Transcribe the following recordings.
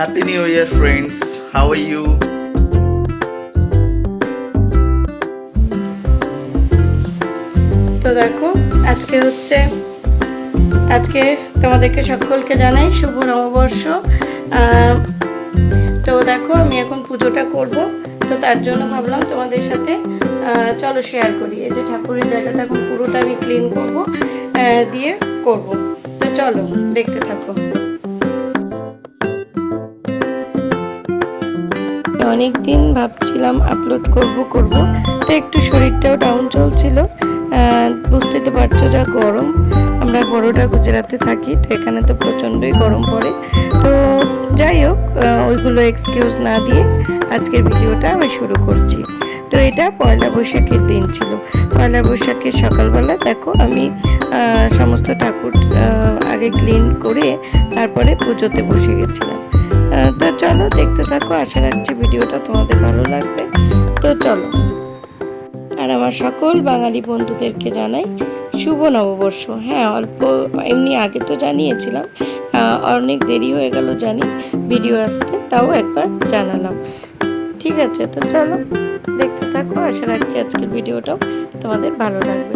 Happy New Year, friends. How are you? তো দেখো আজকে হচ্ছে আজকে তোমাদেরকে সকলকে জানাই শুভ নববর্ষ। তো দেখো আমি এখন পুজোটা করব। তো তার জন্য ভাবলাম তোমাদের সাথে চলো শেয়ার করি। এই যে ঠাকুরের জায়গাটা এখন পুরোটা আমি ক্লিন করব দিয়ে করব। তো চলো দেখতে থাকো। অনেক দিন ভাবছিলাম আপলোড করব করব। তো একটু শরীরটাও ডাউন চলছিল। আহ, বুঝতেই তো পারছ যা গরম। আমরা বড়োটা গুজরাতে থাকি তো এখানে তো প্রচণ্ডই গরম পড়ে। তো যাই হোক ওইগুলো এক্সকিউজ না দিয়ে আজকের ভিডিওটা আমি শুরু করছি। তো এটা পয়লা বৈশাখের দিন ছিল। পয়লা বৈশাখের সকালবেলা দেখো আমি সমস্ত ঠাকুর আগে ক্লিন করে তারপরে পুজোতে বসে গেছিলাম। তো চলো, দেখতে থাকো, আশা রাখছি ভিডিওটা তোমাদের ভালো লাগবে। তো চলো। আর আমার সকল বাঙালি বন্ধুদেরকে জানাই শুভ নববর্ষ। হ্যাঁ অল্প এমনি আগে তো জানিয়েছিলাম অনেক দেরি হয়ে গেল জানি ভিডিও আসতে, তাও একবার জানালাম। ঠিক আছে, তো চলো, দেখতে থাকো, আশা রাখছি আজকের ভিডিওটাও তোমাদের ভালো লাগবে।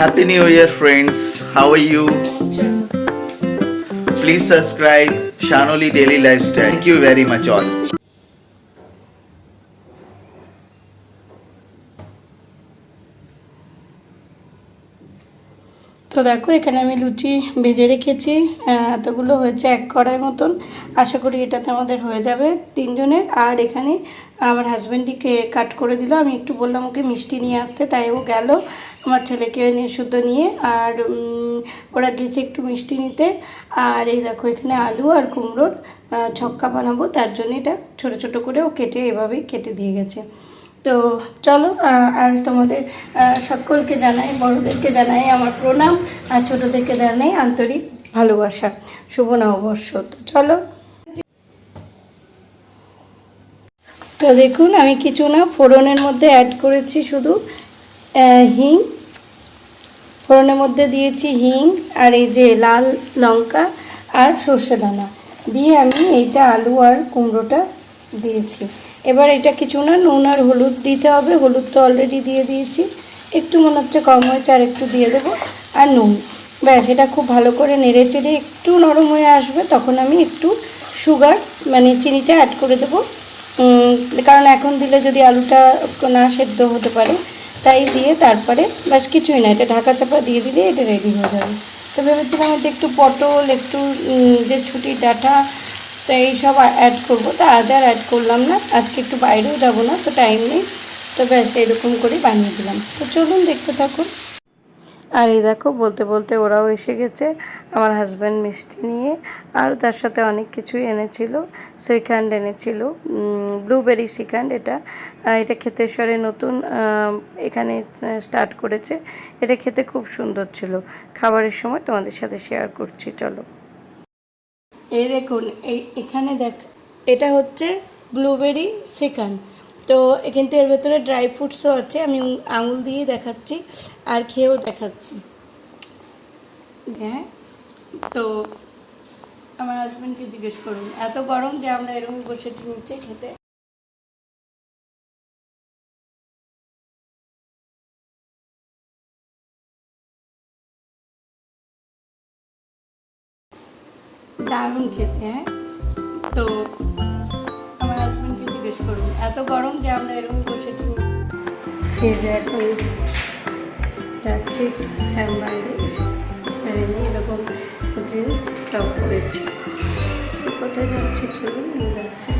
Happy New Year, friends. How are you? Please subscribe Shanoli Daily Lifestyle. Thank you very much, all. তো দেখো, এখানে আমি লুচি ভেজে রেখেছি এতগুলো হয়েছে এক কড়াই মতন। আশা করি এটাতে আমাদের হয়ে যাবে তিনজনের। আর এখানে আমার হাজব্যান্ডটিকে কাট করে দিল। আমি একটু বললাম ওকে মিষ্টি নিয়ে আসতে, তাই ও গেল আমার ছেলেকে শুদ্ধ নিয়ে। আর ওরা গেছে একটু মিষ্টি নিতে। আর এই দেখো, এখানে আলু আর কুমড়োর ছক্কা বানাবো। তার জন্য এটা ছোট ছোট করে ও কেটে এভাবেই কেটে দিয়ে গেছে। তো চলো আর তোমাদের সকলকে জানাই, বড়দেরকে জানাই আমার প্রণাম, আর ছোটোদেরকে জানাই আন্তরিক ভালোবাসা। শুভ নববর্ষ। তো চলো। তো দেখুন, আমি কিছু না, ফোড়নের মধ্যে অ্যাড করেছি শুধু হিং। ফোড়নের মধ্যে দিয়েছি হিং, আর এই যে লাল লঙ্কা আর সর্ষে দানা। দিয়ে আমি এইটা আলু আর কুমড়োটা দিয়েছি। এবার এটা কিছু না, নুন আর হলুদ দিতে হবে, হলুদ তো অলরেডি দিয়ে দিয়েছি। একটু মনে হচ্ছে কম হয়েছে, আর একটু দিয়ে দেবো। আর নুন, ব্যাস, এটা খুব ভালো করে নেড়ে চেড়ে একটু নরম হয়ে আসবে, তখন আমি একটু সুগার মানে চিনিটা অ্যাড করে দেবো। কারণ এখন দিলে যদি আলুটা না সেদ্ধ হতে পারে, তাই দিয়ে তারপরে ব্যাস কিছুই না, এটা ঢাকা চাপা দিয়ে দিলে এটা রেডি হয়ে যাবে। তো ভেবেছিলাম এতে একটু পটল, একটু যে ছুটির ডাঁটা তো এইসব অ্যাড করব। তা আজ আর অ্যাড করলাম না। আজকে একটু বাইরেও যাব না, তো টাইম নেই। তো ব্যাস, এরকম করে বানিয়ে দিলাম। তো চলুন দেখতে থাকুন। আর এই দেখো, বলতে বলতে ওরাও এসে গেছে, আমার হাজব্যান্ড মিষ্টি নিয়ে। আর তার সাথে অনেক কিছুই এনেছিল, শ্রীখণ্ড এনেছিল ব্লুবেরি শ্রীখণ্ড এটা। এটা ক্ষেতেশ্বরে নতুন এখানে স্টার্ট করেছে। এটা খেতে খুব সুন্দর ছিল। খাবারের সময় তোমাদের সাথে শেয়ার করছি, চলো। এই দেখুন, এই এখানে দেখ, এটা হচ্ছে ব্লুবেরি সেকান তো কিন্তু এর ভেতরে ড্রাই ফ্রুটসও আছে, আমি আঙুল দিয়ে দেখাচ্ছি, আর খেয়েও দেখাচ্ছি। হ্যাঁ তো আমার হাজব্যান্ডকে জিজ্ঞেস করুন, এত গরম যে আমরা এরকম বসেছি নিচে খেতে। দারুণ খেতে হ্যাঁ? তো আমার হাজব্যান্ডকে জিজ্ঞেস করুন, এত গরম যে আমরা এরকম বসেছি। এই যে এখন যাচ্ছি হ্যাঁ বাইরে নিয়ে এরকম জিন্স টপ করেছি কোথায় যাচ্ছি চলুন যাচ্ছি।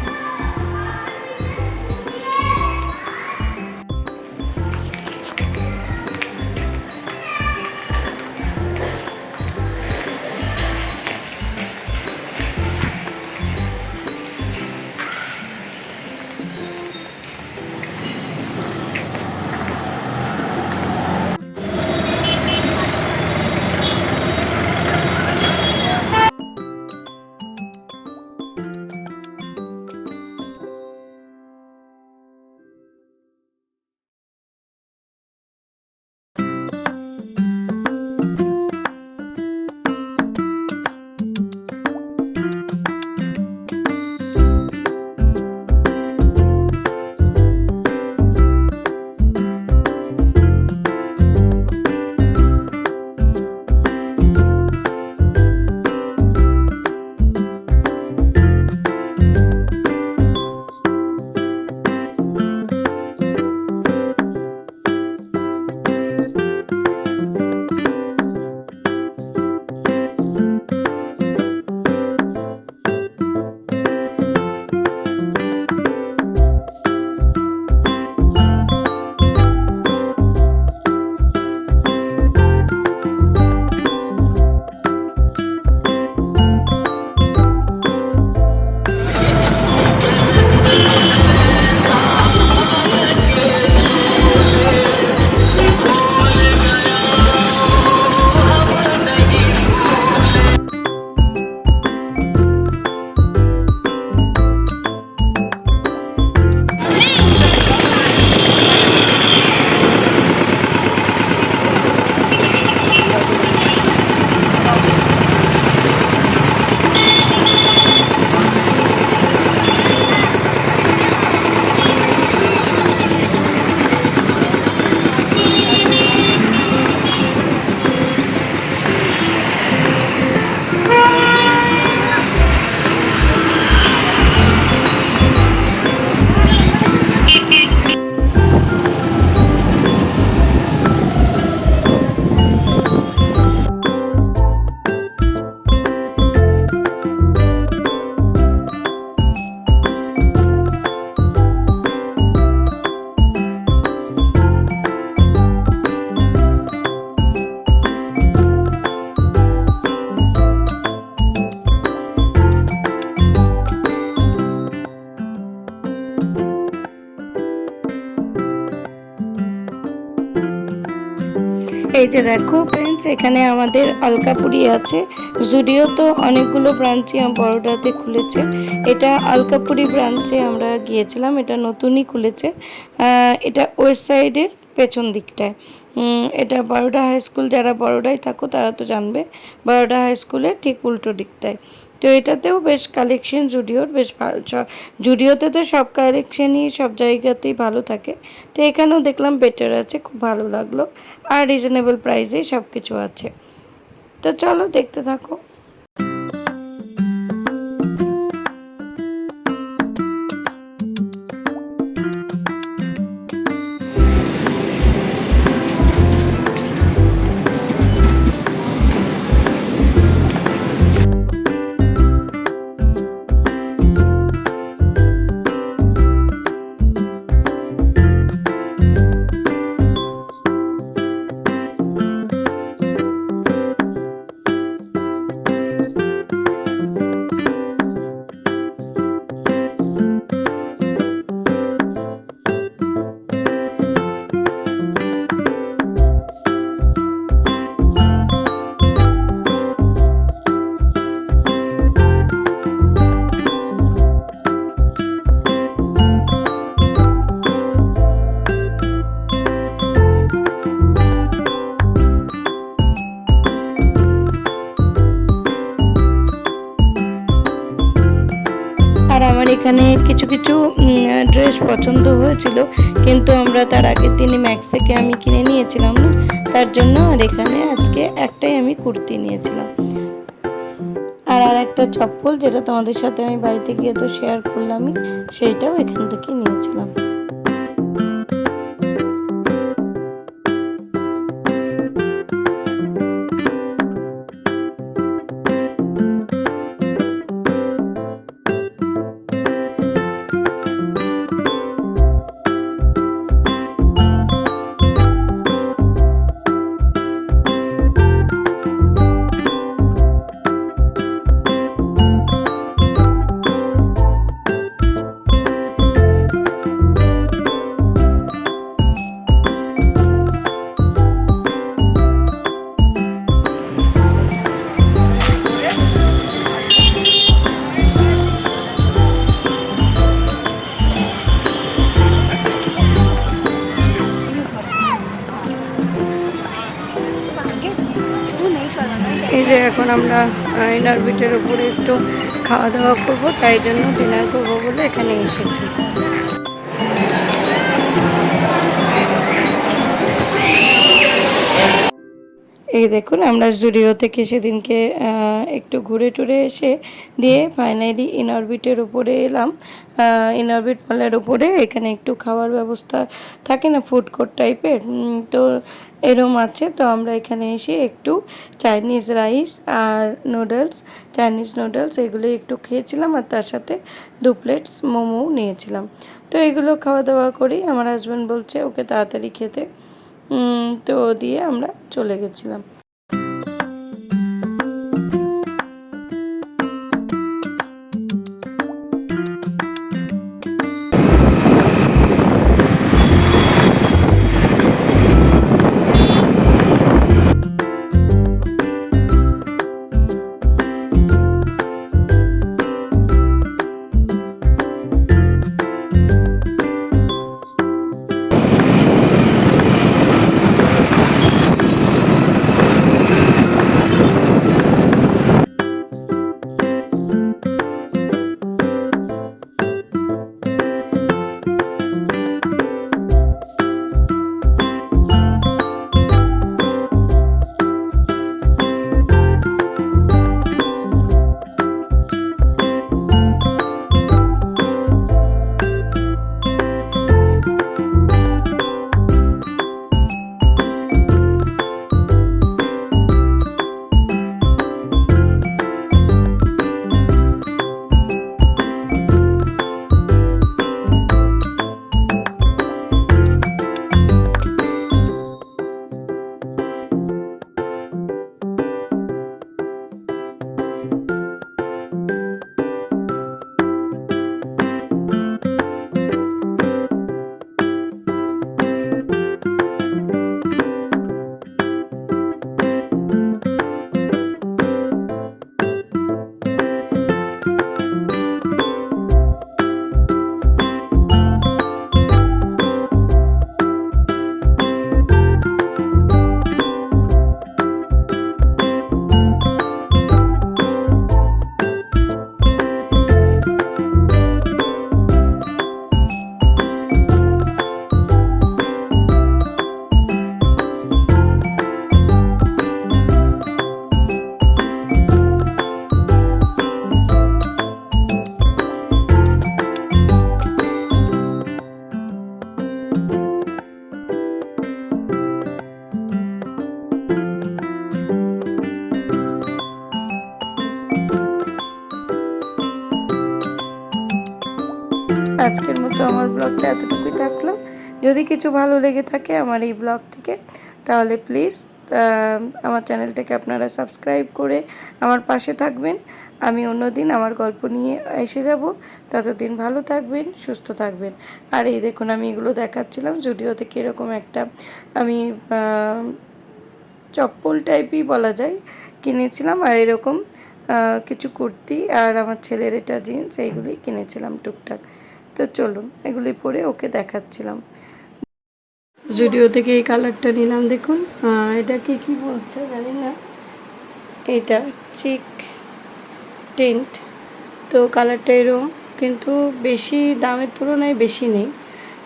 যে দেখো ফ্রেন্ডস এখানে আমাদের আলকাপুরি আছে। জুডিও তো অনেকগুলো ব্রাঞ্চই বড়োটাতে খুলেছে। এটা আলকাপুরি ব্রাঞ্চে আমরা গিয়েছিলাম, এটা নতুনই খুলেছে। এটা ওয়েস্ট সাইডের পেছন দিকটায়। এটা বারোটা হাই স্কুল, যারা বড়োটাই থাকো তারা তো জানবে বারোটা হাই স্কুলের ঠিক উল্টো দিকটায়। তো এটাতেও বেশ কালেকশন জুডিওর, বেশ ভালো জুডিওতে তো সব কালেকশনই সব জায়গাতেই ভালো থাকে। তো এখানেও দেখলাম বেটার আছে, খুব ভালো লাগল। আর রিজনেবল প্রাইসেই সব কিছু আছে। তো চলো দেখতে থাকো। পছন্দ হয়েছিল, কিন্তু আমরা তার আগের দিনই ম্যাক্স থেকে আমি কিনে নিয়েছিলাম না, তার জন্য আর এখানে আজকে একটাই আমি কুর্তি নিয়েছিলাম। আর আর একটা চপ্পল যেটা তোমাদের সাথে আমি বাড়িতে গিয়ে তো শেয়ার করলামই সেইটাও এখান থেকে নিয়েছিলাম। ইনার বিটের উপরে একটু খাওয়া দাওয়া করব, তাই জন্য ডিনার করব বলে এখানে এসেছি। এই দেখুন, আমরা জুডিও থেকে সেদিনকে একটু ঘুরে টুরে এসে দিয়ে ফাইনালি ইনঅরবিটের উপরে এলাম। ইনঅরবিট মলের উপরে এখানে একটু খাওয়ার ব্যবস্থা থাকে না ফুড কোর্ট টাইপের তো এরম আছে। তো আমরা এখানে এসে একটু চাইনিজ রাইস আর নুডলস চাইনিজ নুডলস এগুলো একটু খেয়েছিলাম আর তার সাথে দু প্লেটস মোমো নিয়েছিলাম। তো এগুলো খাওয়া দাওয়া করি। আমার হাজব্যান্ড বলছে, ওকে তাড়াতাড়ি খেতে। তো দিয়ে আমরা চলে গেছিলাম। আজকের মতো আমার ব্লগটা এতটুকুই থাকল। যদি কিছু ভালো লেগে থাকে আমার এই ব্লগ থেকে, তাহলে প্লিজ আমার চ্যানেলটাকে আপনারা সাবস্ক্রাইব করে আমার পাশে থাকবেন। আমি অন্যদিন আমার গল্প নিয়ে এসে যাব। ততদিন ভালো থাকবেন, সুস্থ থাকবেন। আর এই দেখুন, আমি এগুলো দেখাচ্ছিলাম। জুডিও থেকে এরকম একটা আমি চপ্পল টাইপই বলা যায়, কিনেছিলাম। আর এরকম কিছু কুর্তি আর আমার ছেলের এটা জিন্স এইগুলোই কিনেছিলাম টুকটাক। তো চলুন এগুলি পরে ওকে দেখাচ্ছিলাম। জুডিও থেকে এই কালারটা নিলাম, দেখুন। এটা কি কি বলছে জানি না। এটা চিক টেন্ট। তো কালারটা এরকম, কিন্তু বেশি দামের তুলনায় বেশি নেই।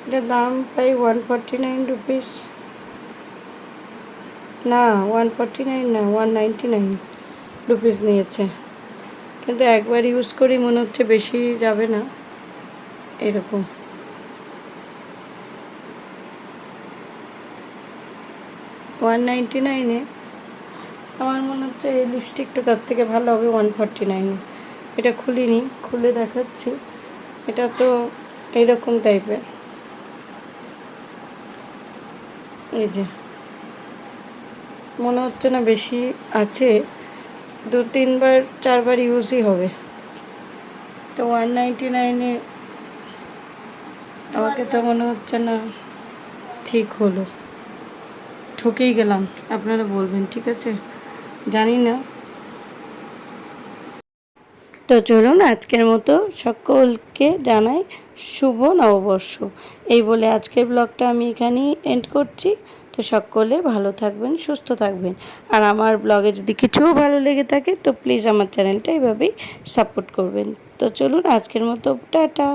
এটার দাম প্রায় ওয়ান ফর্টি নাইন রুপিস না ওয়ান ফর্টি নাইন না ওয়ান নাইনটি নাইন রুপিস নিয়েছে। কিন্তু একবার ইউজ করি মনে হচ্ছে বেশি যাবে না। এরকম। ওয়ান নাইনটি নাইনে আমার মনে হচ্ছে এই লিপস্টিকটা তার থেকে ভালো হবে ওয়ান ফর্টি নাইনে এটা খুলিনি, খুলে দেখাচ্ছি। এটা তো এইরকম টাইপের এই যে। মনে হচ্ছে না বেশি আছে। দু তিনবার চারবার ইউজই হবে। তো ওয়ান নাইনটি নাইনে আমাকে তো মনে হচ্ছে না ঠিক হলো। ঠকেই গেলাম, আপনারা বলবেন, ঠিক আছে? জানি না। তো চলুন আজকের মতো সকলকে জানাই শুভ নববর্ষ। এই বলে আজকের ব্লগটা আমি এখানেই এন্ড করছি। তো সকলে ভালো থাকবেন, সুস্থ থাকবেন। আর আমার ব্লগে যদি কিছুও ভালো লেগে থাকে, তো প্লিজ আমার চ্যানেলটা এইভাবেই সাপোর্ট করবেন। তো চলুন আজকের মতো, টাটা।